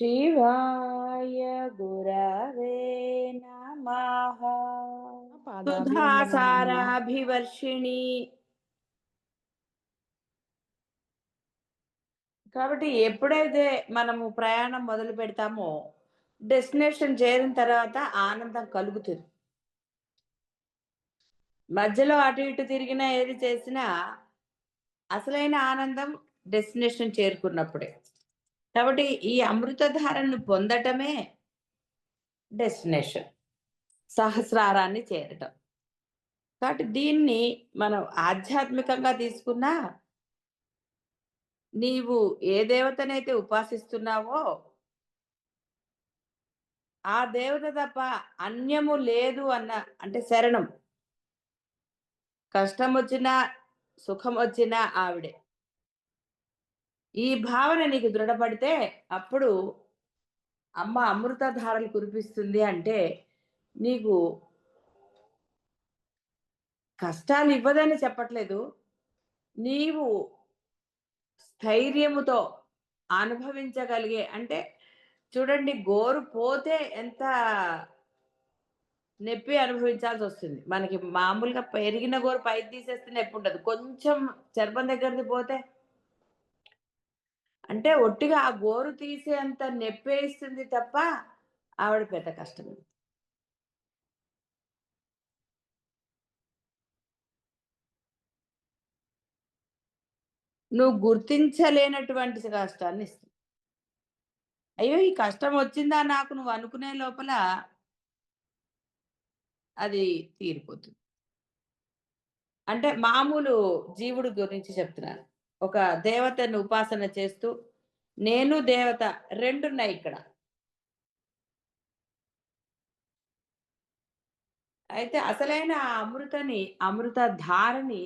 శివాయ గురవే నమః సుధాసారాభివర్షిణి కాబట్టి ఎప్పుడైతే మనము ప్రయాణం మొదలు పెడతామో డెస్టినేషన్ చేరిన తర్వాత ఆనందం కలుగుతుంది. మధ్యలో అటు ఇటు తిరిగినా ఏది చేసినా అసలైన ఆనందం డెస్టినేషన్ చేరుకున్నప్పుడే. కాబట్టి ఈ అమృతధారను పొందటమే డెస్టినేషన్. సహస్రారాన్ని చేరటం. కాబట్టి దీన్ని మనం ఆధ్యాత్మికంగా తీసుకున్నా నీవు ఏ దేవతనైతే ఉపాసిస్తున్నావో ఆ దేవత తప్ప అన్యము లేదు అన్న అంటే శరణం. కష్టం వచ్చినా సుఖం వచ్చినా ఆవిడే. ఈ భావన నీకు దృఢపడితే అప్పుడు అమ్మ అమృతధారలు కురిపిస్తుంది అంటే నీకు కష్టాలు ఇవ్వదని చెప్పట్లేదు. నీవు స్థైర్యముతో అనుభవించగలిగే అంటే చూడండి గోరు పోతే ఎంత నొప్పి అనుభవించాల్సి వస్తుంది. మనకి మామూలుగా పెరిగిన గోరు పైకి తీసేస్తే నొప్పి ఉండదు. కొంచెం చర్మం దగ్గరది పోతే అంటే ఒట్టిగా ఆ గోరు తీసేంత అంత నెప్పేస్తుంది తప్ప ఆవిడ పెద్ద కష్టం నువ్వు గుర్తించలేనటువంటి కష్టాన్ని ఇస్తుంది. అయ్యో ఈ కష్టం వచ్చిందా నాకు నువ్వు అనుకునే లోపల అది తీరిపోతుంది. అంటే మామూలు జీవుడు గురించి చెప్తున్నాను ఒక దేవతను ఉపాసన చేస్తూ నేను దేవత రెండున్నాయి ఇక్కడ. అయితే అసలైన అమృతని అమృత ధారని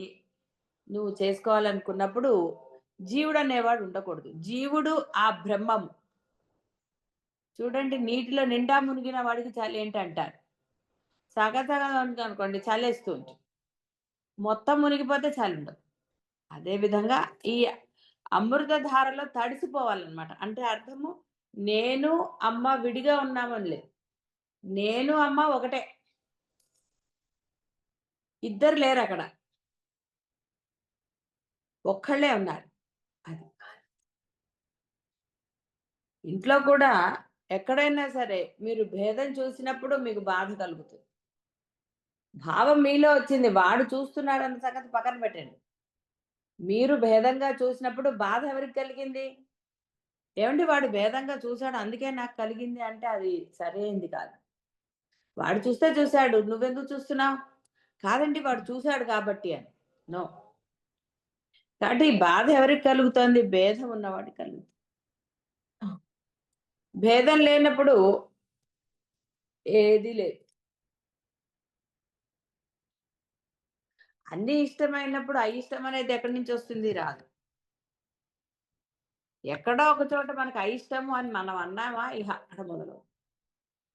నువ్వు చేసుకోవాలనుకున్నప్పుడు జీవుడు అనేవాడు ఉండకూడదు. జీవుడు ఆ బ్రహ్మము. చూడండి నీటిలో నిండా మునిగిన వాడికి చలి ఏంటి అంటారు అనుకోండి సగం ఉంటుంది. మొత్తం మునిగిపోతే చలి ఉండదు అదేవిధంగా ఈ అమృతధారలో తడిసిపోవాలన్నమాట. అంటే అర్థము నేను అమ్మ విడిగా ఉన్నామని లేదు నేను అమ్మ ఒకటే. ఇద్దరు లేరు అక్కడ ఒక్కళ్ళే ఉన్నారు. అది ఇంట్లో కూడా ఎక్కడైనా సరే మీరు భేదం చూసినప్పుడు మీకు బాధ కలుగుతుంది. భావం మీలో వచ్చింది. వాడు చూస్తున్నాడన్న సంగతి పక్కన పెట్టండి. మీరు భేదంగా చూసినప్పుడు బాధ ఎవరికి కలిగింది? ఏమండి వాడు భేదంగా చూశాడు అందుకే నాకు కలిగింది అంటే అది సరైంది కాదు. వాడు చూస్తే చూశాడు నువ్వెందుకు చూస్తున్నావు? కాదండి వాడు చూశాడు కాబట్టి అని. నో. కాబట్టి ఈ బాధ ఎవరికి కలుగుతుంది? భేదం ఉన్నవాడికి కలుగుతుంది. భేదం లేనప్పుడు ఏది లేదు. అన్ని ఇష్టమైనప్పుడు అయిష్టం అనేది ఎక్కడి నుంచి వస్తుంది? రాదు. ఎక్కడో ఒక చోట మనకు అయిష్టము అని మనం అన్నామా? ఇహ అక్కడ మొదలు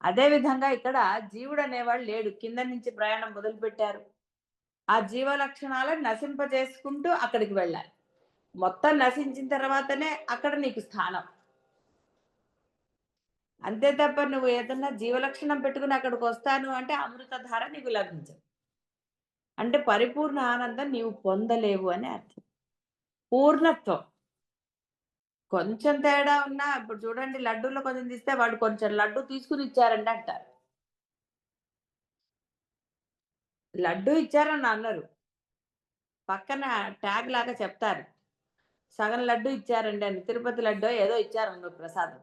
అదే విధంగా ఇక్కడ జీవుడు అనేవాడు లేడు. కింద నుంచి ప్రయాణం మొదలు పెట్టారు ఆ జీవ లక్షణాలను నశింపజేసుకుంటూ అక్కడికి వెళ్ళాలి. మొత్తం నశించిన తర్వాతనే అక్కడ నీకు స్థానం. అంతే తప్ప నువ్వు ఏదన్నా జీవలక్షణం పెట్టుకుని అక్కడికి వస్తాను అంటే అమృతధార నీకు లభించదు. అంటే పరిపూర్ణ ఆనందం నీవు పొందలేవు అని అర్థం. పూర్ణత్వం. కొంచెం తేడా ఉన్నా ఇప్పుడు చూడండి లడ్డూలో కొంచెం తీస్తే వాడు కొంచెం లడ్డు తీసుకుని ఇచ్చారండి అంటారు. లడ్డు ఇచ్చారని అన్నారు. పక్కన ట్యాగ్ లాగా చెప్తారు. సగం లడ్డు ఇచ్చారండి అని. తిరుపతి లడ్డు ఏదో ఇచ్చారన్నారు ప్రసాదం.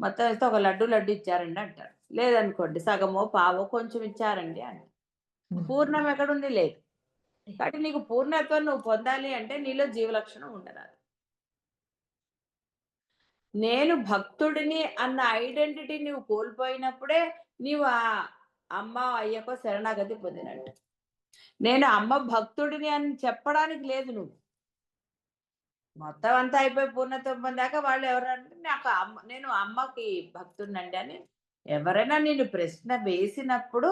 మొత్తం వేస్తే ఒక లడ్డు లడ్డు ఇచ్చారండి అంటారు. లేదనుకోండి సగమో పావో కొంచెం ఇచ్చారండి అంటారు. పూర్ణం ఎక్కడుంది? లేదు. కాబట్టి నీకు పూర్ణత్వం నువ్వు పొందాలి అంటే నీలో జీవలక్షణం ఉండరాదు. నేను భక్తుడిని అన్న ఐడెంటిటీ నువ్వు కోల్పోయినప్పుడే నీవు ఆ అమ్మ అయ్యకో శరణాగతి పొందినట్టు. నేను అమ్మ భక్తుడిని అని చెప్పడానికి లేదు నువ్వు. మొత్తం అంతా అయిపోయి పూర్ణత్వం పొందాక వాళ్ళు ఎవరంటే నాకు అమ్మ నేను అమ్మకి భక్తుడినండి అని ఎవరైనా నేను ప్రశ్న వేసినప్పుడు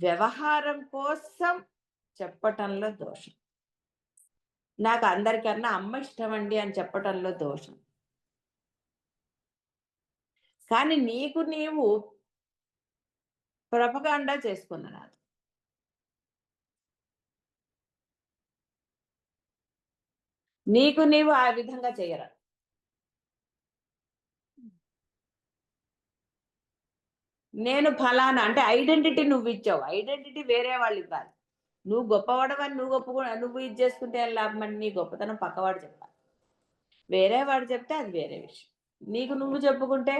వ్యవహారం కోసం చెప్పటంలో దోషం. నాకు అందరికన్నా అమ్మ ఇష్టం అండి అని చెప్పటంలో దోషం. కానీ నీకు నీవు ప్రపగాండా చేసుకున్నా నాకు నీకు నీవు ఆ విధంగా చేయరా? నేను ఫలానా అంటే ఐడెంటిటీ నువ్వు ఇచ్చావు. ఐడెంటిటీ వేరే వాళ్ళు ఇవ్వాలి. నువ్వు గొప్పవాడవని నువ్వు గొప్ప నువ్వు ఇది చేసుకుంటే లాభం అని నీ గొప్పతనం పక్కవాడు చెప్పాలి. వేరే వాడు చెప్తే అది వేరే విషయం. నీకు నువ్వు చెప్పుకుంటే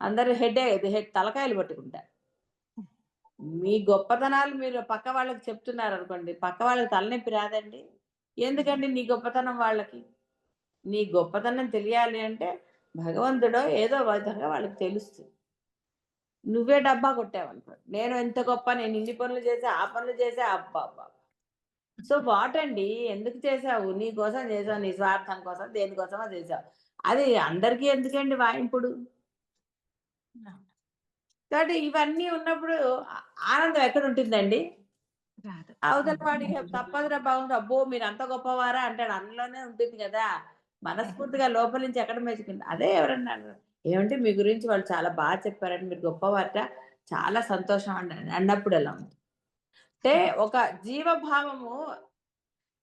అందరు హెడ్ హెడ్ తలకాయలు పట్టుకుంటారు మీ గొప్పతనాలు మీరు పక్క వాళ్ళకి చెప్తున్నారు అనుకోండి పక్క వాళ్ళకి తలనొప్పి రాదండి. ఎందుకండి నీ గొప్పతనం వాళ్ళకి? నీ గొప్పతనం తెలియాలి అంటే భగవంతుడో ఏదో విధంగా వాళ్ళకి తెలుస్తుంది. నువ్వే డబ్బా కొట్టావనుకో. నేను ఎంత గొప్ప నేను ఇన్ని పనులు చేసా ఆ పనులు చేసా అబ్బా అబ్బా సో వాట్ అండి? ఎందుకు చేసావు నీ కోసం చేసావు నీ స్వార్థం కోసం దేనికోసమో చేసావు అది అందరికీ ఎందుకండి వాయింపుడు? కాబట్టి ఇవన్నీ ఉన్నప్పుడు ఆనందం ఎక్కడ ఉంటుందండి? అవతల వాడికి తప్పదురా బాగుంది అబ్బో మీరు అంత గొప్పవారా అంటాడు. అందులోనే ఉంటుంది కదా. మనస్ఫూర్తిగా లోపల నుంచి ఎక్కడ మెచ్చుకుంది అదే ఎవరన్నా. ఏమంటే మీ గురించి వాళ్ళు చాలా బాగా చెప్పారండి మీరు గొప్పవారట. చాలా సంతోషం అండి అన్నప్పుడు ఎలా ఉంది అంటే ఒక జీవభావము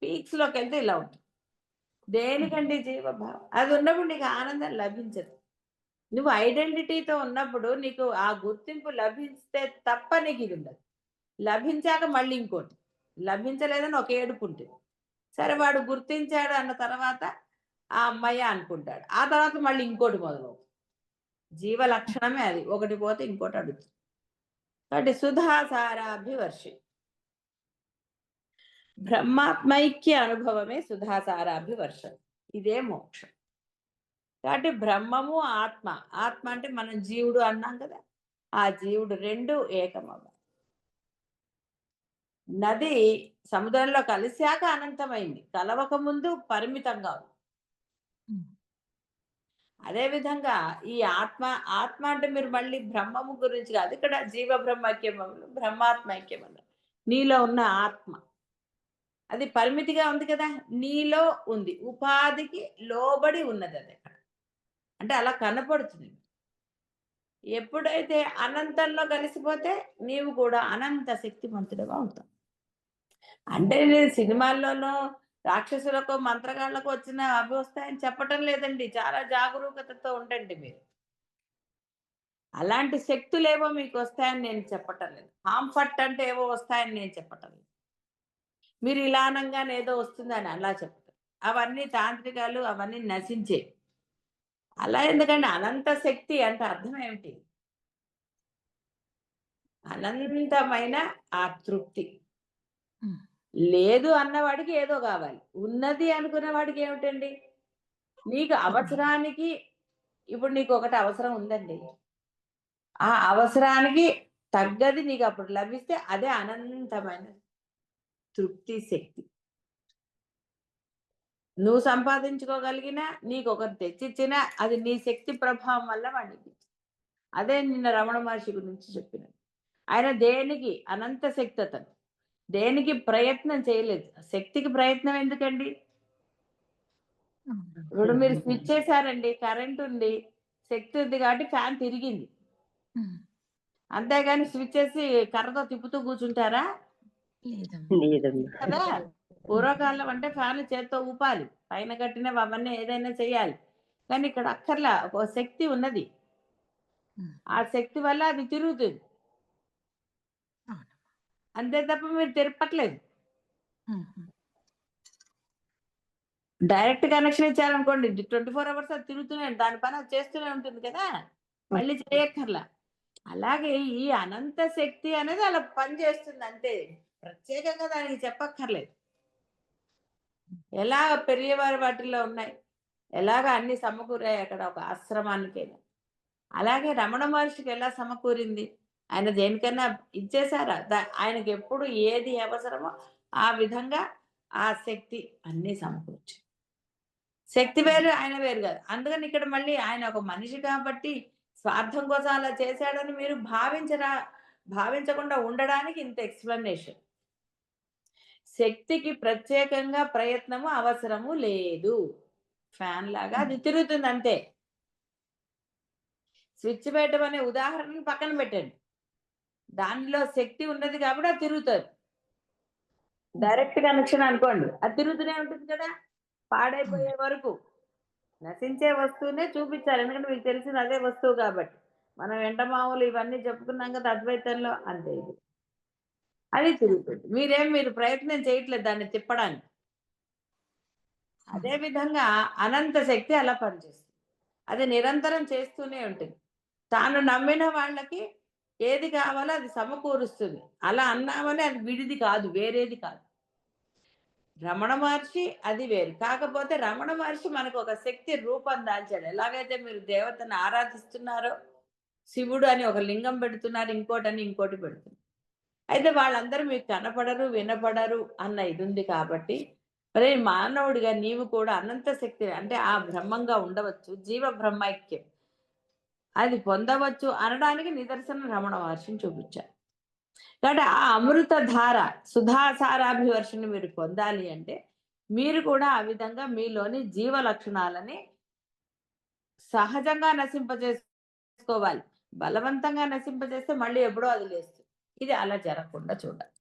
పీక్స్లోకి వెళ్తే ఇలా ఉంటుంది. దేనికండి జీవభావం? అది ఉన్నప్పుడు నీకు ఆనందం లభించదు. నువ్వు ఐడెంటిటీతో ఉన్నప్పుడు నీకు ఆ గుర్తింపు లభిస్తే తప్ప నీకు ఇది ఉండదు. లభించాక మళ్ళీ ఇంకోటి. లభించలేదని ఒక ఏడుపు ఉంటుంది. సరే వాడు గుర్తించాడు అన్న తర్వాత ఆ అమ్మాయి అనుకుంటాడు. ఆ తర్వాత మళ్ళీ ఇంకోటి మొదలవుతుంది. జీవ లక్షణమే అది. ఒకటి పోతే ఇంకోటి అడుగుతుంది. కాబట్టి సుధాసారాభివర్షి. బ్రహ్మాత్మైక్య అనుభవమే సుధాసారాభివర్షం. ఇదే మోక్షం. కాబట్టి బ్రహ్మము ఆత్మ. ఆత్మ అంటే మనం జీవుడు అన్నాం కదా. ఆ జీవుడు రెండు ఏకమవ నది సముద్రంలో కలిశాక అనంతమైంది. కలవక ముందు పరిమితంగా అదేవిధంగా ఈ ఆత్మ ఆత్మ అంటే మీరు మళ్ళీ బ్రహ్మము గురించి కాదు ఇక్కడ జీవ బ్రహ్మైక్యం బ్రహ్మాత్మైక్యం అన్నారు నీలో ఉన్న ఆత్మ. అది పరిమితిగా ఉంది కదా? నీలో ఉంది. ఉపాధికి లోబడి ఉన్నది అది అక్కడ. అంటే అలా కనపడుతుంది. ఎప్పుడైతే అనంతంలో కలిసిపోతే నీవు కూడా అనంత శక్తివంతుడుగా అవుతావు అంటే నేను సినిమాల్లోనూ రాక్షసులకు మంత్రగాళ్ళకు వచ్చిన అవి వస్తాయని చెప్పటం లేదండి. చాలా జాగరూకతతో ఉండండి మీరు. అలాంటి శక్తులేవో మీకు వస్తాయని నేను చెప్పటం లేదు. హాంఫర్ట్ అంటే ఏవో వస్తాయని నేను చెప్పటం లేదు. మీరు ఇలానంగానే ఏదో వస్తుందని అలా చెప్పటం. అవన్నీ తాంత్రికాలు అవన్నీ నశించే. అలా ఎందుకంటే అనంత శక్తి అంటే అర్థం ఏమిటి? అనంతమైన ఆ తృప్తి. లేదు అన్నవాడికి ఏదో కావాలి. ఉన్నది అనుకున్న వాడికి ఏమిటండి? నీకు అవసరానికి ఇప్పుడు నీకు ఒకటి అవసరం ఉందండి. ఆ అవసరానికి తగ్గది నీకు అప్పుడు లభిస్తే అదే అనంతమైన తృప్తి శక్తి. నువ్వు సంపాదించుకోగలిగినా నీకు ఒకరు తెచ్చిచ్చినా అది నీ శక్తి ప్రభావం వల్ల వాడికి. అదే నిన్న రమణ మహర్షి గురించి చెప్పిన ఆయన దేనికి? అనంత శక్తి అతను దేనికి ప్రయత్నం చేయలేదు. శక్తికి ప్రయత్నం ఎందుకండి? ఇప్పుడు మీరు స్విచ్ చేశారండి కరెంట్ ఉంది శక్తి ఉంది కాబట్టి ఫ్యాన్ తిరిగింది. అంతేగాని స్విచ్ చేసి కర్రతో తిప్పుతూ కూర్చుంటారా? కదా? పూర్వకాలం అంటే ఫ్యాన్లు చేత్తో ఊపాలి పైన కట్టినవి అవన్నీ ఏదైనా చేయాలి. కానీ ఇక్కడ అక్కర్లా ఒక శక్తి ఉన్నది. ఆ శక్తి వల్ల అది తిరుగుతుంది. అంతే తప్ప మీరు తిరపట్లేదు. డైరెక్ట్ కనెక్షన్ ఇచ్చారనుకోండి ట్వంటీ ఫోర్ అవర్స్ అది తిరుగుతూనే. దాని పని అది చేస్తూనే ఉంటుంది కదా. మళ్ళీ చేయక్కర్లా. అలాగే ఈ అనంత శక్తి అనేది అలా పని చేస్తుంది అంతే. ప్రత్యేకంగా దానికి చెప్పక్కర్లేదు. ఎలా పెరియవారి వాటిల్లో ఉన్నాయి? ఎలాగ అన్ని సమకూరాయి అక్కడ ఒక ఆశ్రమానికైనా? అలాగే రమణ మహర్షికి ఎలా సమకూరింది? ఆయన దేనికైనా ఇచ్చేసారా దా- ఆయనకి ఎప్పుడు ఏది అవసరమో ఆ విధంగా ఆ శక్తి అన్ని సమకూర్చు. శక్తి వేరు ఆయన వేరు కాదు. అందుకని ఇక్కడ మళ్ళీ ఆయన ఒక మనిషి కాబట్టి స్వార్థం కోసం అలా చేశాడని మీరు భావించరా భావించకుండా ఉండడానికి ఇంత ఎక్స్ప్లెనేషన్. శక్తికి ప్రత్యేకంగా ప్రయత్నము అవసరము లేదు. ఫ్యాన్ లాగా అది తిరుగుతుంది అంతే. స్విచ్ పెట్టమనే అనే ఉదాహరణను పక్కన పెట్టండి. దానిలో శక్తి ఉన్నది కాబట్టి అది తిరుగుతుంది. డైరెక్ట్ కనెక్షన్ అనుకోండి అది తిరుగుతూనే ఉంటుంది కదా? పాడైపోయే వరకు. నశించే వస్తువునే చూపించాలి ఎందుకంటే మీకు తెలిసింది అదే వస్తువు కాబట్టి. మనం ఎండమావులు ఇవన్నీ చెప్పుకున్నాం కదా అద్వైతంలో అంతే ఇది. అది తిరుగుతుంది. మీరేం మీరు ప్రయత్నం చేయట్లేదు దాన్ని తిప్పడానికి. అదే విధంగా అనంత శక్తి అలా పనిచేస్తుంది. అది నిరంతరం చేస్తూనే ఉంటుంది. తాను నమ్మిన వాళ్ళకి ఏది కావాలో అది సమకూరుస్తుంది. అలా అన్నామని అది విడిది కాదు వేరేది కాదు. రమణ మహర్షి అది వేరు. కాకపోతే రమణ మహర్షి మనకు ఒక శక్తి రూపం దాల్చాడు. ఎలాగైతే మీరు దేవతను ఆరాధిస్తున్నారో శివుడు అని ఒక లింగం పెడుతున్నారు ఇంకోటి అని ఇంకోటి పెడుతున్నారు. అయితే వాళ్ళందరూ మీకు కనపడరు వినపడరు అన్న ఇది ఉంది కాబట్టి మరి మానవుడిగా నీవు కూడా అనంత శక్తి అంటే ఆ బ్రహ్మంగా ఉండవచ్చు జీవ బ్రహ్మైక్యం. అది పొందవచ్చు అనడానికి నిదర్శనం రమణ మహర్షిని చూపించారు. కాబట్టి ఆ అమృత ధార సుధాసారాభివర్షిని మీరు పొందాలి అంటే మీరు కూడా ఆ విధంగా మీలోని జీవ లక్షణాలని సహజంగా నశింపజేసుకోవాలి. బలవంతంగా నశింపజేస్తే మళ్ళీ ఎప్పుడో అది లేస్తుంది. ఇది అలా జరగకుండా చూడాలి.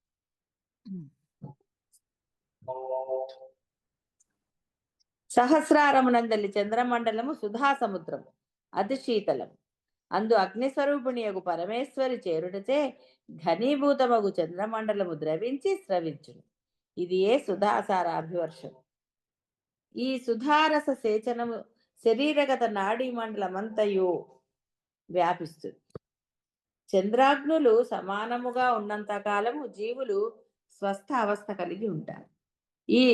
సహస్రారమునందలి చంద్రమండలము సుధా సముద్రము అతి శీతలం అందు అగ్నిస్వరూపిణి యొక్క పరమేశ్వరి చేరుటచే ఘనీభూతమగు చంద్రమండలము ద్రవించి స్రవించును. ఇది ఏ సుధాసార అభివర్షం ఈ సుధారస సేచనము శరీరగత నాడీ మండలమంతయు వ్యాపిస్తుంది. చంద్రాగ్నులు సమానముగా ఉన్నంత కాలము జీవులు స్వస్థ అవస్థ కలిగి ఉంటారు. ఈ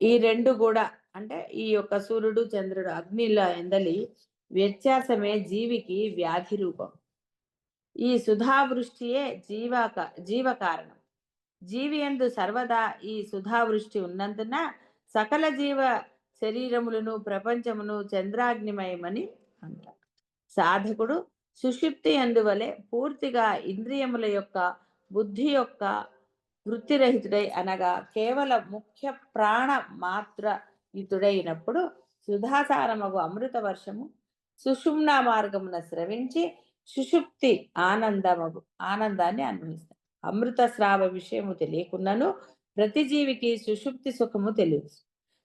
ఈ రెండు కూడా అంటే ఈ యొక్క సూర్యుడు చంద్రుడు అగ్నిల ఎందలి వ్యత్యాసమే జీవికి వ్యాధి రూపం. ఈ సుధావృష్టియే జీవక జీవ కారణం జీవి ఎందు సర్వదా ఈ సుధావృష్టి ఉన్నందున సకల జీవ శరీరములను ప్రపంచమును చంద్రాగ్నిమయమని అంటారు. సాధకుడు సుషుప్తి అందువలే పూర్తిగా ఇంద్రియముల యొక్క బుద్ధి యొక్క వృత్తిరహితుడై అనగా కేవల ముఖ్య ప్రాణ మాత్ర యుతుడైనప్పుడు సుధాసారమగు అమృత వర్షము సుషుమ్నా మార్గమున స్రవించి సుషుప్తి ఆనందమగు ఆనందాన్ని అనుభవిస్తాడు అమృత స్రావ విషయము తెలియకున్నను ప్రతి జీవికి సుషుప్తి సుఖము తెలియదు.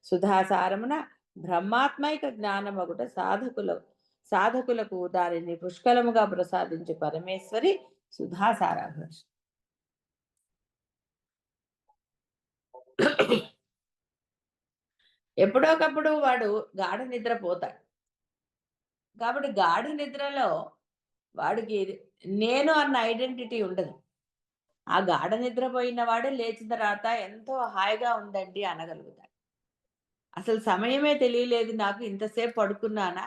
సుధాసారమున బ్రహ్మాత్మైక జ్ఞానమగుట సాధకుల సాధకులకు దానిని పుష్కలముగా ప్రసాదించు పరమేశ్వరి సుధాసారాభర్ష ఎప్పుడోకప్పుడు వాడు గాఢ నిద్ర పోతాడు. కాబట్టి గాఢ నిద్రలో వాడికి నేను అన్న ఐడెంటిటీ ఉండదు. ఆ గాఢ నిద్రపోయిన వాడు లేచిన తర్వాత ఎంతో హాయిగా ఉందండి అనగలుగుతాడు. అసలు సమయమే తెలియలేదు నాకు ఇంతసేపు పడుకున్నానా?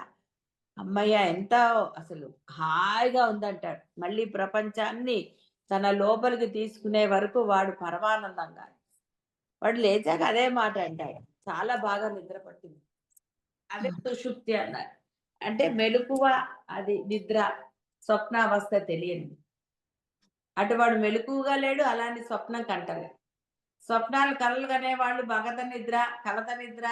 అమ్మయ్య ఎంత అసలు హాయిగా ఉందంటాడు. మళ్ళీ ప్రపంచాన్ని తన లోపలికి తీసుకునే వరకు వాడు పరమానందంగా వాడు లేచాక అదే మాట అంటాడు. చాలా బాగా నిద్ర పట్టింది. అదే సుషుప్తి అన్నారు. అంటే మెలకువ అది నిద్ర స్వప్నావస్థ తెలియని అటు వాడు మెలకువగా లేడు అలాంటి స్వప్నం కంటలేదు. స్వప్నాలు కలలు కనే వాళ్ళు భగత నిద్ర కలత నిద్ర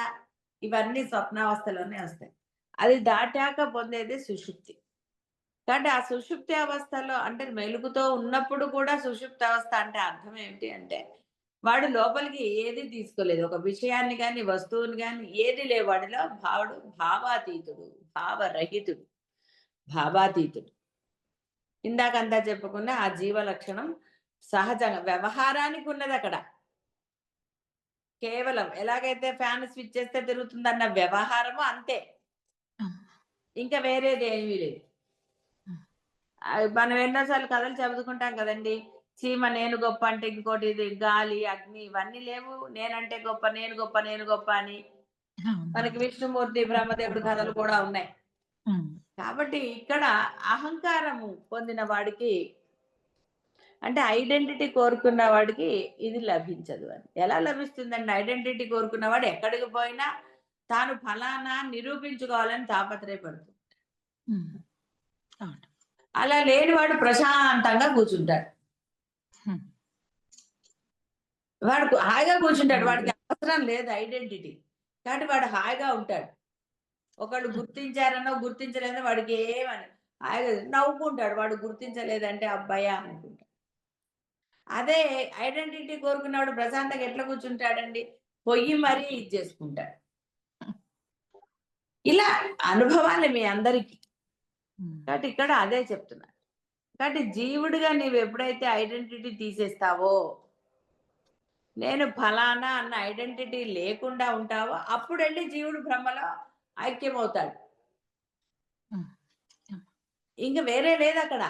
ఇవన్నీ స్వప్నావస్థలోనే వస్తాయి. అది దాటాక పొందేది సుషుప్తి. కాబట్టి ఆ సుషుప్తి అవస్థలో అంటే మెలుగుతో ఉన్నప్పుడు కూడా సుషుప్తి అవస్థ అంటే అర్థం ఏంటి అంటే వాడు లోపలికి ఏది తీసుకోలేదు. ఒక విషయాన్ని కానీ వస్తువుని కానీ ఏది లేవు వాడిలో. భావుడు భావాతీతుడు భావరహితుడు భావాతీతుడు. ఇందాకంతా చెప్పుకున్న ఆ జీవ లక్షణం సహజంగా వ్యవహారానికి ఉన్నది అక్కడ. కేవలం ఎలాగైతే ఫ్యాన్ స్విచ్ చేస్తే తిరుగుతుందన్న వ్యవహారము అంతే. ఇంకా వేరేది ఏమీ లేదు. మనం ఎన్నోసార్లు కథలు చదువుకుంటాం కదండి. చీమ నేను గొప్ప అంటే ఇంకోటి ఇది గాలి అగ్ని ఇవన్నీ లేవు. నేనంటే గొప్ప నేను గొప్ప నేను గొప్ప అని మనకి విష్ణుమూర్తి బ్రహ్మదేవుడు కథలు కూడా ఉన్నాయి. కాబట్టి ఇక్కడ అహంకారము పొందిన వాడికి అంటే ఐడెంటిటీ కోరుకున్న వాడికి ఇది లభించదు అని. ఎలా లభిస్తుందండి? ఐడెంటిటీ కోరుకున్న వాడు ఎక్కడికి పోయినా తాను ఫలానా నిరూపించుకోవాలని తాపత్రయపడుతుంది అలా లేనివాడు ప్రశాంతంగా కూర్చుంటాడు. వాడు హాయిగా కూర్చుంటాడు. వాడికి అవసరం లేదు ఐడెంటిటీ. కాబట్టి వాడు హాయిగా ఉంటాడు. ఒకళ్ళు గుర్తించారనో గుర్తించలేదో వాడికి ఏమని హాయిగా నవ్వుకుంటాడు. వాడు గుర్తించలేదంటే అబ్బాయా అనుకుంటాడు. అదే ఐడెంటిటీ కోరుకున్నవాడు ప్రశాంతంగా ఎట్లా కూర్చుంటాడండి? పొయ్యి మరీ ఇది చేసుకుంటాడు. ఇలా అనుభవాలు మీ అందరికీ. ఉమ్. కాబట్టి ఇక్కడ అదే చెప్తున్నారు కాబట్టి జీవుడిగా నీవు ఎప్పుడైతే ఐడెంటిటీ తీసేస్తావో నేను ఫలానా అన్న ఐడెంటిటీ లేకుండా ఉంటావో? అప్పుడు వెళ్ళి జీవుడు బ్రహ్మలో ఐక్యమవుతాడు. ఇంక వేరే లేదు అక్కడ.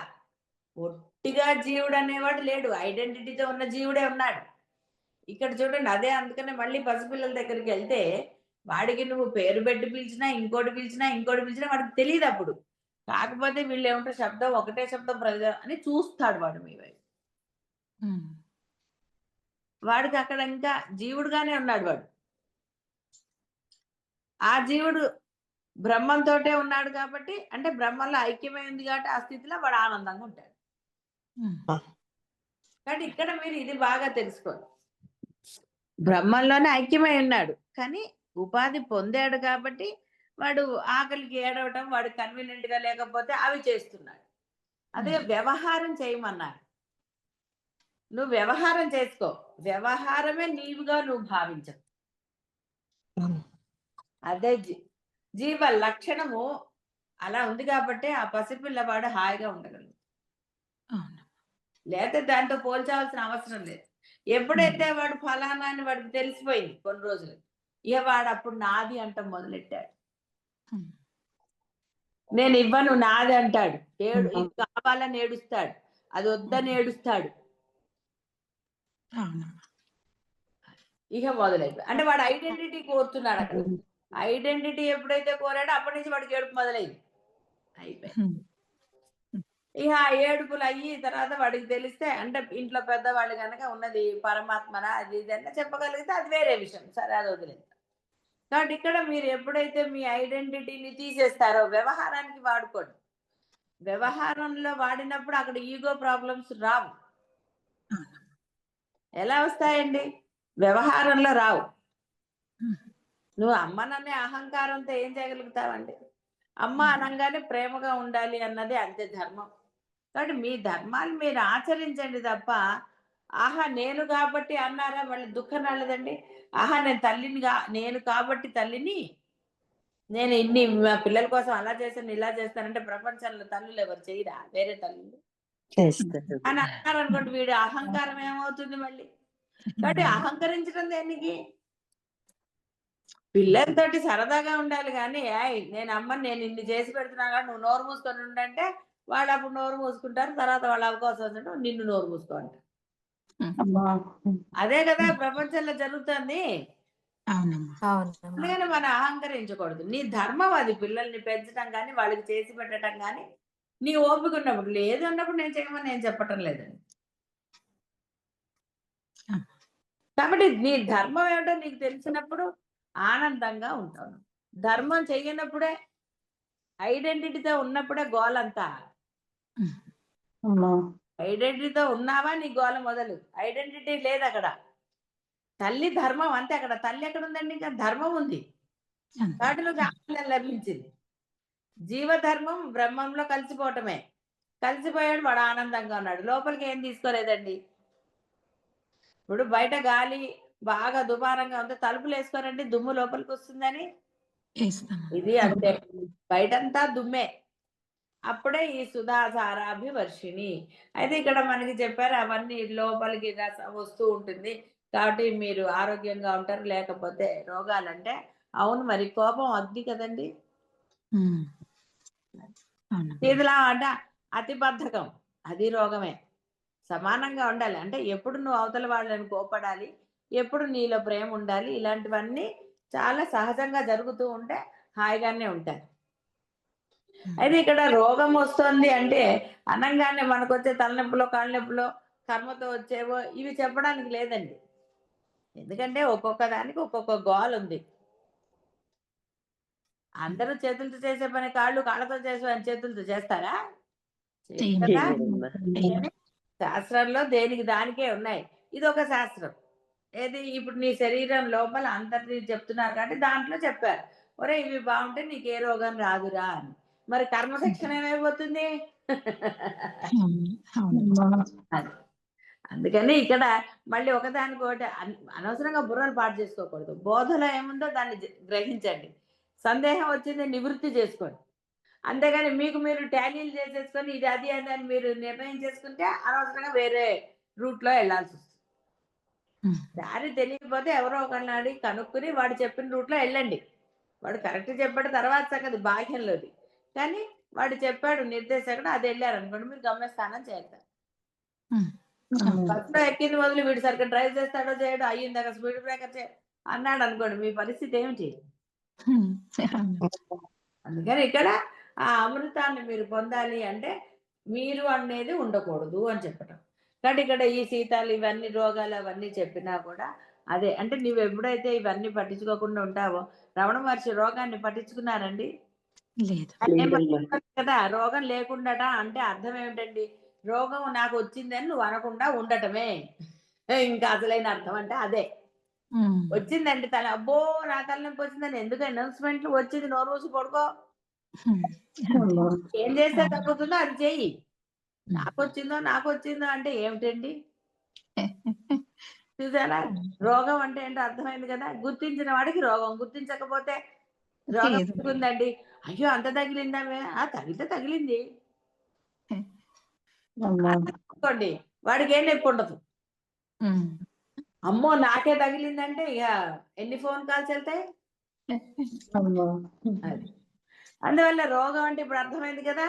ఒట్టిగా జీవుడు అనేవాడు లేడు. ఐడెంటిటీతో ఉన్న జీవుడే ఉన్నాడు. ఇక్కడ చూడండి అదే అందుకనే మళ్ళీ పసిపిల్లల దగ్గరికి వెళ్తే వాడికి నువ్వు పేరు పెట్టి పిలిచినా ఇంకోటి పిలిచినా ఇంకోటి పిలిచినా వాడికి తెలియదు అప్పుడు. కాకపోతే వీళ్ళు ఏమంటారు శబ్దం ఒకటే శబ్దం ప్రజ అని చూస్తాడు వాడు మీ వైపు. వాడికి అక్కడ ఇంకా జీవుడుగానే ఉన్నాడు వాడు. ఆ జీవుడు బ్రహ్మంతోటే ఉన్నాడు కాబట్టి అంటే బ్రహ్మంలో ఐక్యమై ఉంది కాబట్టి ఆ స్థితిలో వాడు ఆనందంగా ఉంటాడు. కాబట్టి ఇక్కడ మీరు ఇది బాగా తెలుసుకోండి బ్రహ్మంలోనే ఐక్యమై ఉన్నాడు. కానీ ఉపాధి పొందాడు కాబట్టి వాడు ఆకలికి ఏడవటం వాడు కన్వీనియంట్గా లేకపోతే అవి చేస్తున్నాడు. అదే వ్యవహారం చేయమన్నారు. నువ్వు వ్యవహారం చేసుకో. వ్యవహారమే నీవుగా నువ్వు భావించవు అదే జీ- జీవ లక్షణము అలా ఉంది కాబట్టి ఆ పసిపిల్లవాడు హాయిగా ఉండగలడు. అవును. లేకపోతే దాంతో పోల్చాల్సిన అవసరం లేదు. ఎప్పుడైతే వాడు ఫలానా అని వాడికి తెలిసిపోయింది కొన్ని రోజులు ఇక వాడు అప్పుడు నాది అంటాం మొదలెట్టాడు. నేను ఇవ్వను నాది అంటాడు. ఏడు కావాలని ఏడుస్తాడు. అది వద్దని ఏడుస్తాడు. ఇక మొదలైంది అంటే వాడు ఐడెంటిటీ కోరుతున్నాడు అక్కడ. ఐడెంటిటీ ఎప్పుడైతే కోరాడో అప్పటి నుంచి వాడికి ఏడుపు మొదలైంది. అయిపోయింది ఉమ్. ఇక ఆ ఏడుపులు అయ్యి తర్వాత వాడికి తెలిస్తే అంటే ఇంట్లో పెద్దవాళ్ళు కనుక ఉన్నది పరమాత్మన అది ఇది అని చెప్పగలిగితే అది వేరే విషయం. సరే అది వదిలేదు కాబట్టి ఇక్కడ మీరు ఎప్పుడైతే మీ ఐడెంటిటీని తీసేస్తారో వ్యవహారానికి వాడుకోండి. వ్యవహారంలో వాడినప్పుడు అక్కడ ఈగో ప్రాబ్లమ్స్ రావు. ఎలా వస్తాయండి? వ్యవహారంలో రావు. నువ్వు అమ్మననే అహంకారంతో ఏం చేయగలుగుతావండి? అమ్మ అనగానే ప్రేమగా ఉండాలి అన్నది అంతే ధర్మం. కాబట్టి మీ ధర్మాలు మీరు ఆచరించండి తప్ప ఆహా నేను కాబట్టి అన్నారా? మళ్ళీ దుఃఖం రాలేదండి. ఆహా నేను తల్లిని కా నేను కాబట్టి తల్లిని నేను ఇన్ని మా పిల్లల కోసం అలా చేశాను ఇలా చేస్తానంటే ప్రపంచంలో తల్లులు ఎవరు చేయరా? వేరే తల్లులు? అని అన్నారు అనుకోండి వీడు అహంకారం ఏమవుతుంది మళ్ళీ? కాబట్టి అహంకరించడం దేనికి? పిల్లలతోటి సరదాగా ఉండాలి కానీ ఏయ్ నేను అమ్మ నేను ఇన్ని చేసి పెడుతున్నా కానీ నువ్వు నోరు మూసుకొని ఉండంటే వాళ్ళు అప్పుడు నోరు మూసుకుంటారు తర్వాత వాళ్ళ అవకాశం వచ్చినట్టు నిన్ను నోరు మూసుకో అదే కదా ప్రపంచంలో జరుగుతుంది. అవునమ్మా. అవునమ్మా అందుకని మనం అహంకరించకూడదు. నీ ధర్మం అది పిల్లల్ని పెంచడం కానీ వాళ్ళకి చేసి పెట్టడం కానీ నీ ఓపిక ఉన్నప్పుడు లేదు అన్నప్పుడు నేను చేయమని నేను చెప్పటం లేదండి. కాబట్టి నీ ధర్మం ఏమిటో నీకు తెలిసినప్పుడు ఆనందంగా ఉంటాను ధర్మం చెయ్యనప్పుడే ఐడెంటిటీతో ఉన్నప్పుడే గోలంతా అమ్మా. ఐడెంటిటీతో ఉన్నావా నీ గోల మొదలు. ఐడెంటిటీ లేదు అక్కడ. తల్లి ధర్మం అంతే అక్కడ. తల్లి ఎక్కడ ఉందండి? ఇంకా ధర్మం ఉంది. వాటిలో ఆనందం లభించింది. జీవధర్మం బ్రహ్మంలో కలిసిపోవటమే. కలిసిపోయాడు వాడు ఆనందంగా ఉన్నాడు. లోపలికి ఏం తీసుకోలేదండి? ఇప్పుడు బయట గాలి బాగా దుమారంగా ఉంది తలుపులు వేసుకోరండి దుమ్ము లోపలికి వస్తుందని? ఇది అంతే. బయటంతా దుమ్మే. అప్పుడే ఈ సుధాసారాభివర్షిణి. అయితే ఇక్కడ మనకి చెప్పారు అవన్నీ లోపలికి వస్తూ ఉంటుంది. కాబట్టి మీరు ఆరోగ్యంగా ఉంటారు లేకపోతే రోగాలంటే అవును మరి కోపం అగ్ని కదండి? ఇదిలా అంట అతి బద్ధకం. అది రోగమే. సమానంగా ఉండాలి. అంటే ఎప్పుడు నువ్వు అవతల వాళ్ళని కోపడాలి ఎప్పుడు నీలో ప్రేమ ఉండాలి ఇలాంటివన్నీ చాలా సహజంగా జరుగుతూ ఉంటే హాయిగానే ఉంటాయి. అయితే ఇక్కడ రోగం వస్తుంది అంటే అనగానే మనకు వచ్చే తలనొప్పులో కాళ్ళ నొప్పులో కర్మతో వచ్చేవో ఇవి చెప్పడానికి లేదండి. ఎందుకంటే ఒక్కొక్క దానికి ఒక్కొక్క గోల్ ఉంది. అందరూ చేతులతో చేసే పని కాళ్ళు కాళ్ళతో చేసే పని చేతులతో చేస్తారా? శాస్త్రంలో దేనికి దానికే ఉన్నాయి. ఇది ఒక శాస్త్రం. ఏది? ఇప్పుడు నీ శరీరం లోపల అంతర్ని చెప్తున్నారు కాబట్టి దాంట్లో చెప్పారు. ఒరే ఇవి బాగుంటే నీకు ఏ రోగం రాదురా అని. మరి కర్మ శిక్షణ ఏమైపోతుంది. అందుకని ఇక్కడ మళ్ళీ ఒకదానికి ఒకటి అన్- అనవసరంగా బుర్రలు పాటు చేసుకోకూడదు. బోధలో ఏముందో దాన్ని గ్రహించండి. సందేహం వచ్చింది నివృత్తి చేసుకోండి. అంతేగాని మీకు మీరు టాలీలు చేసేసుకొని ఇది అది అది అని మీరు నిర్ణయం చేసుకుంటే అనవసరంగా వేరే రూట్లో వెళ్ళాల్సి వస్తుంది. దారి తెలియకపోతే ఎవరో ఒకరిని అడిగి కనుక్కుని వాడు చెప్పిన రూట్లో వెళ్ళండి. వాడు కరెక్ట్ చెప్పాడు తర్వాత సంగతి బాహ్యంలోది. కానీ వాడు చెప్పాడు నిర్దేశకుడు అది వెళ్ళారు అనుకోండి మీరు గమ్యస్థానం చేస్తారు. ఉమ్, బస్లో ఎక్కింది మొదలు వీడు సరిగ్గా డ్రైవ్ చేస్తాడో చేయడో అయ్యింది అక్కడ స్పీడ్ బ్రేకర్ చే అన్నాడు అనుకోండి మీ పరిస్థితి ఏమిటి. అందుకని ఇక్కడ ఆ అమృతాన్ని మీరు పొందాలి అంటే మీరు అనేది ఉండకూడదు అని చెప్పటం. కాబట్టి ఇక్కడ ఈ శీతాలు ఇవన్నీ రోగాలు అవన్నీ చెప్పినా కూడా అదే అంటే నువ్వు ఎప్పుడైతే ఇవన్నీ పట్టించుకోకుండా ఉంటావో రమణ మహర్షి రోగాన్ని పట్టించుకున్నారండి? కదా రోగం లేకుండాట అంటే అర్థం ఏమిటండి? రోగం నాకు వచ్చిందని నువ్వు అనకుండా ఉండటమే. ఇంకా అసలైన అర్థం అంటే అదే. వచ్చిందండి తల. అబ్బో నా తలనొప్పి వచ్చిందని ఎందుకు అనౌన్స్మెంట్లు వచ్చింది? నోరు మూసి పడుకో. ఏం చేస్తే తగ్గుతుందో అది చెయ్యి. నాకు వచ్చిందో నాకు వచ్చిందో అంటే ఏమిటండి? చూసారా? రోగం అంటే ఏంటో అర్థమైంది కదా. గుర్తించిన వాడికి రోగం. గుర్తించకపోతే రోగం. ఉందండి అయ్యో అంత తగిలిందా ఆ తగిలితే తగిలింది. వాడికి ఏం నొప్పి ఉండదు. అమ్మో నాకే తగిలిందంటే ఇక ఎన్ని ఫోన్ కాల్స్ వెళ్తాయి? అమ్మా. అది. అందువల్ల రోగం అంటే ఇప్పుడు అర్థమైంది కదా?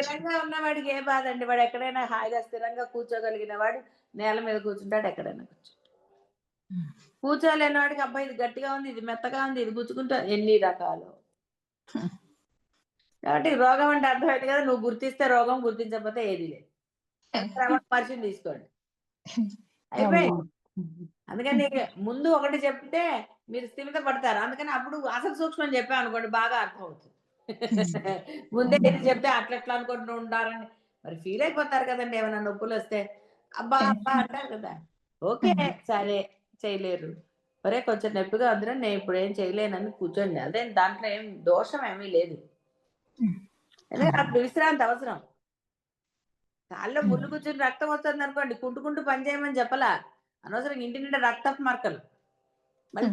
స్థిరంగా ఉన్నవాడికి ఏ బాధ అండి? వాడు ఎక్కడైనా హాయిగా స్థిరంగా కూర్చోగలిగిన వాడు నేల మీద కూర్చుంటాడు ఎక్కడైనా కూర్చో కూర్చోలేని వాడికి అబ్బాయి ఇది గట్టిగా ఉంది ఇది మెత్తగా ఉంది ఇది గుచ్చుకుంటా ఎన్ని రకాలు. కాబట్టి రోగం అంటే అర్థమైంది కదా? నువ్వు గుర్తిస్తే రోగం గుర్తించకపోతే ఏది లేదు. మహర్షిని తీసుకోండి. అయిపోయి అమ్మా. అందుకని ముందు ఒకటి చెప్తే మీరు స్థిమిత పడతారు అందుకని అప్పుడు అసలు సూక్ష్మం చెప్పాం అనుకోండి బాగా అర్థం అవుతుంది ముందే ఇది చెప్తే అట్లా ఎట్లా అనుకుంటూ ఉంటారని. మరి ఫీల్ అయిపోతారు కదండి ఏమైనా నొప్పులు వస్తే. అబ్బా అబ్బా అంటారు కదా. ఓకే సరే చేయలేరు. ఒరే కొంచెం నొప్పిగా ఉందిరా నేను ఇప్పుడు ఏం చేయలేనని కూర్చోండి అదే దాంట్లో ఏం దోషం ఏమీ లేదు. ఎందుకంటే అప్పుడు విశ్రాంతి అవసరం. కాళ్ళలో ముళ్ళు కూర్చొని రక్తం వస్తుంది అనుకోండి కుంటుకుంటూ పని చేయమని చెప్పలా. అనవసరం ఇంటి నిండా రక్తపు మార్కలు. మళ్ళీ.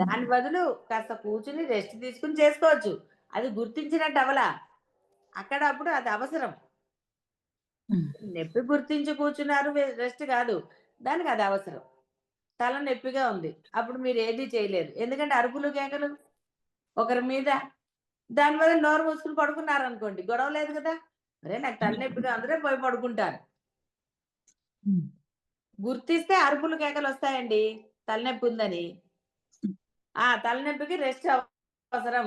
దాని బదులు కాస్త కూర్చుని రెస్ట్ తీసుకుని చేసుకోవచ్చు. అది గుర్తించినట్టు అవలా అక్కడ అప్పుడు అది అవసరం. నొప్పి గుర్తించి కూర్చున్నారు రెస్ట్ కాదు. దానికి అది అవసరం. తల నొప్పిగా ఉంది. అప్పుడు మీరు ఏది చేయలేరు. ఎందుకంటే అరుపులు కేకలు ఒకరి మీద. దాని మీద నోరు మూసుకుని పడుకున్నారు అనుకోండి గొడవ లేదు కదా. అరే నాకు తలనొప్పిగా అందరే పోయి పడుకుంటారు. గుర్తిస్తే అరుపులు కేకలు వస్తాయండి. తలనొప్పి ఉందని. ఆ తలనొప్పికి రెస్ట్ అవసరం.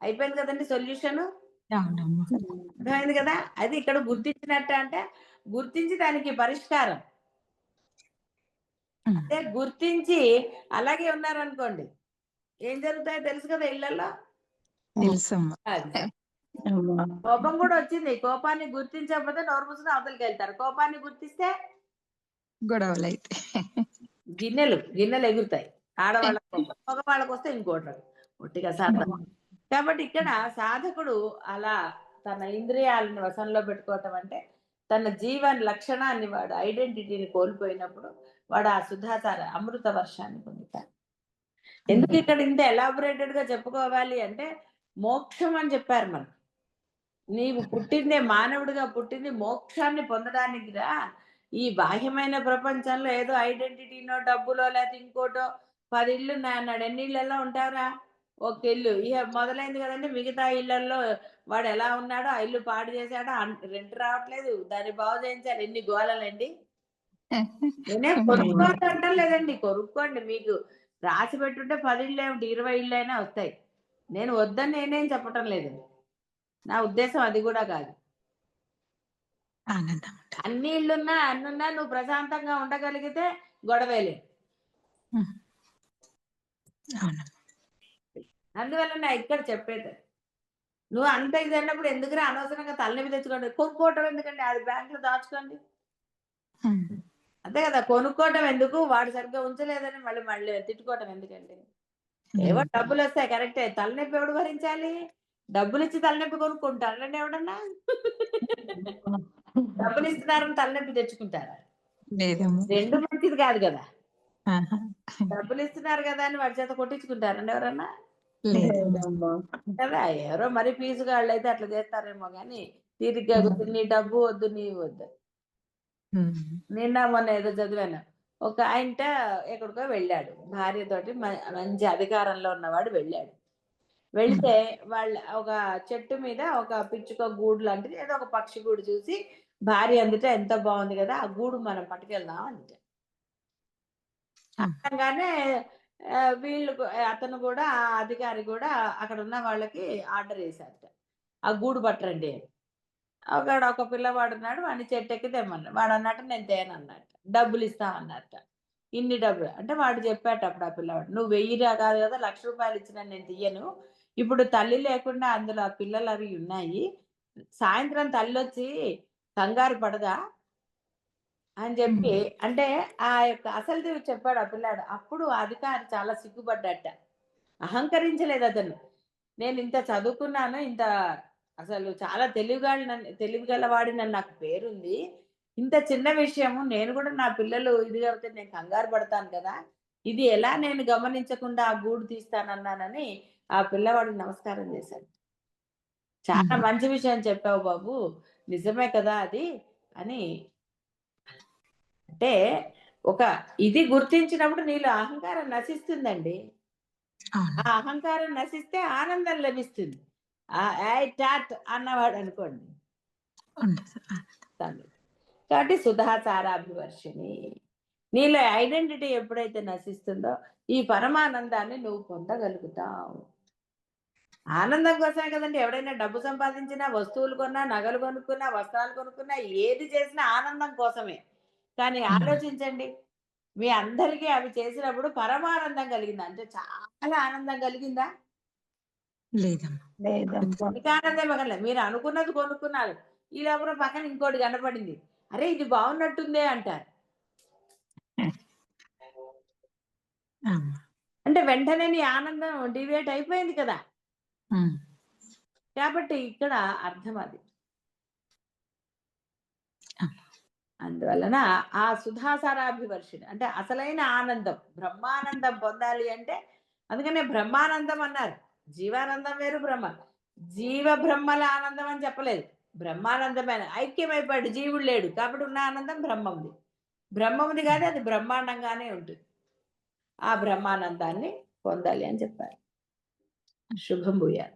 అయిపోయింది కదండి సొల్యూషన్ అర్థమైంది కదా? అది ఇక్కడ గుర్తించినట్టు అంటే గుర్తించి దానికి పరిష్కారం. అదే గుర్తించి అలాగే ఉన్నారనుకోండి. ఏం జరుగుతాయో తెలుసు కదా ఇళ్ళలో అమ్మా. కోపం కూడా వచ్చింది. కోపాన్ని గుర్తించకపోతే నోరు మూసుకుని అవతలకి వెళ్తారు. కోపాన్ని గుర్తిస్తే గొడవలు అయితే గిన్నెలు గిన్నెలు ఎగురుతాయి. ఆడవాళ్ళ మగవాళ్ళకి వస్తే ఇంకోటి. ఒట్టిగా సాధన. కాబట్టి ఇక్కడ సాధకుడు అలా తన ఇంద్రియాలను వశంలో పెట్టుకోవటం అంటే తన జీవన లక్షణాన్ని వాడు ఐడెంటిటీని కోల్పోయినప్పుడు వాడు ఆ సుధాసార అమృత వర్షాన్ని పొందుతాడు. ఎందుకు ఇక్కడ ఇంత ఎలాబొరేటెడ్గా చెప్పుకోవాలి అంటే మోక్షం అని చెప్పారు మనం. నీవు పుట్టిందే మానవుడిగా పుట్టింది మోక్షాన్ని పొందడానికిరా ఈ బాహ్యమైన ప్రపంచంలో ఏదో ఐడెంటిటీనో డబ్బులో లేకపోతే ఇంకోటో పది ఇల్లు అన్నాడు ఎన్ని ఇళ్ళల్లో ఉంటారా ఒక ఇల్లు. ఇక మొదలైంది కదండి. మిగతా ఇళ్ళలో వాడు ఎలా ఉన్నాడో ఆ ఇల్లు పాడు చేశాడో రెంట్ రావట్లేదు. దాన్ని బాగు చేయించాలి. ఎన్ని గోళలండి? నేనే కొనుక్కోవాలి అంటలేదండి కొనుక్కోండి. మీకు రాసి పెట్టుంటే పది ఇళ్ళు ఏమిటి ఇరవై ఇళ్ళు అయినా వస్తాయి. నేను వద్దని నేనేం చెప్పటం లేదు. నా ఉద్దేశం అది కూడా కాదు. ఆనందం అన్ని ఇళ్ళున్నా అన్నున్నా నువ్వు ప్రశాంతంగా ఉండగలిగితే గొడవేలే. అందువల్ల నా ఇక్కడ చెప్పేది నువ్వు అంత ఇది అన్నప్పుడు ఎందుకురా అనవసరంగా తలనొప్పి తెచ్చుకోండి కొనుక్కోవటం ఎందుకండి? అది బ్యాంకులో దాచుకోండి. అంతే కదా కొనుక్కోవటం ఎందుకు? వాడు సరిగ్గా ఉంచలేదని మళ్ళీ మళ్ళీ తిట్టుకోవటం ఎందుకండి? ఏవో డబ్బులు వస్తాయి కరెక్టే. తలనొప్పి ఎవడు భరించాలి? డబ్బులు ఇచ్చి తలనొప్పి కొనుక్కుంటారండి ఎవడన్నా? డబ్బులు ఇస్తున్నారని తలనొప్పి తెచ్చుకుంటారా? రెండు మంచిది కాదు కదా. డబ్బులు ఇస్తున్నారు కదా అని వాడి చేత కొట్టించుకుంటారండి ఎవరన్నా? కదా ఎవరో మరి ఫీజు వాళ్ళు అయితే అట్లా చేస్తారేమో కానీ తీరిగ్గా వద్దు నీ డబ్బు వద్దు నీ వద్దు. నిన్న మొన్న ఏదో చదివాను. ఒక ఆయనట ఎక్కడికో వెళ్ళాడు. భార్యతోటి మంచి అధికారంలో ఉన్నవాడు వెళ్ళాడు. వెళ్తే వాళ్ళ ఒక చెట్టు మీద ఒక పిచ్చుక గూడు లాంటిది ఏదో ఒక పక్షి గూడు చూసి భార్య అందుట ఎంత బాగుంది కదా ఆ గూడు మనం పట్టుకెళ్దాం అందుట అనగానే వీళ్ళు అతను కూడా ఆ అధికారి కూడా అక్కడ ఉన్న వాళ్ళకి ఆర్డర్ వేశారట. ఆ గూడు పట్టరండి. ఒకడు ఒక పిల్లవాడు ఉన్నాడు వాడిని చెట్టు ఎక్కి తెమ్మన్నాడు. వాడు అన్నట్టు నేను తేను అన్నట్టు డబ్బులు ఇస్తా అన్నట్ట. ఇన్ని డబ్బులు. అంటే వాడు చెప్పాట అప్పుడు ఆ పిల్లవాడు నువ్వు వెయ్యి కాదు కదా లక్ష రూపాయలు ఇచ్చినా నేను తీయను. ఇప్పుడు తల్లి లేకుండా అందులో ఆ పిల్లలు అవి ఉన్నాయి. సాయంత్రం తల్లి వచ్చి కంగారు పడదా? అని చెప్పి అంటే ఆ యొక్క అసలు చెప్పాడు ఆ పిల్లాడు. అప్పుడు అధికారి చాలా సిగ్గుపడ్డట. అహంకరించలేదు అతను. నేను ఇంత చదువుకున్నాను ఇంత అసలు చాలా తెలివిగా తెలివిగలవాడి నన్ను నాకు పేరుంది. ఇంత చిన్న విషయము నేను కూడా నా పిల్లలు ఇది కాబట్టి నేను కంగారు పడతాను కదా. ఇది ఎలా నేను గమనించకుండా ఆ గూడు తీస్తానన్నానని ఆ పిల్లవాడికి నమస్కారం చేశాడు. చాలా. మంచి విషయం చెప్పావు బాబు. నిజమే కదా అది? అని అంటే ఒక ఇది గుర్తించినప్పుడు నీలో అహంకారం నశిస్తుందండి. ఆ అహంకారం నశిస్తే ఆనందం లభిస్తుంది. టాట్ అన్నవాడు అనుకోండి. కాబట్టి సుధాచారాభివర్షిణి నీలో ఐడెంటిటీ ఎప్పుడైతే నశిస్తుందో ఈ పరమానందాన్ని నువ్వు పొందగలుగుతావు. ఆనందం కోసమే కదండి. ఎవడైనా డబ్బు సంపాదించినా వస్తువులు కొన్నా నగలు కొనుక్కున్నా వస్త్రాలు కొనుక్కున్నా ఏది చేసినా ఆనందం కోసమే. కానీ ఆలోచించండి. మీ అందరికీ అవి చేసినప్పుడు పరమానందం కలిగిందా? అంటే చాలా ఆనందం కలిగిందా? లేదమ్మా. ఆనందమే కదా మీరు అనుకున్నది కొనుక్కున్నారు. ఈ లోపల పక్కన ఇంకోటి కనపడింది. అరే ఇది బాగున్నట్టుందే అంటారు. అంటే వెంటనే నీ ఆనందం డివేట్ అయిపోయింది కదా. కాబట్టి ఇక్కడ అర్థం అది. అందువలన ఆ సుధాసారాభివర్షిణి అంటే అసలైన ఆనందం బ్రహ్మానందం పొందాలి అంటే అందుకనే బ్రహ్మానందం అన్నారు. జీవానందం వేరు బ్రహ్మ. జీవ బ్రహ్మల ఆనందం అని చెప్పలేదు. బ్రహ్మానందమైన ఐక్యమైపోయాడు జీవుడు లేడు. కాబట్టి ఉన్న ఆనందం బ్రహ్మంది. బ్రహ్మంది కానీ అది బ్రహ్మాండంగానే ఉంటుంది. ఆ బ్రహ్మానందాన్ని పొందాలి అని చెప్పారు. 十分不一样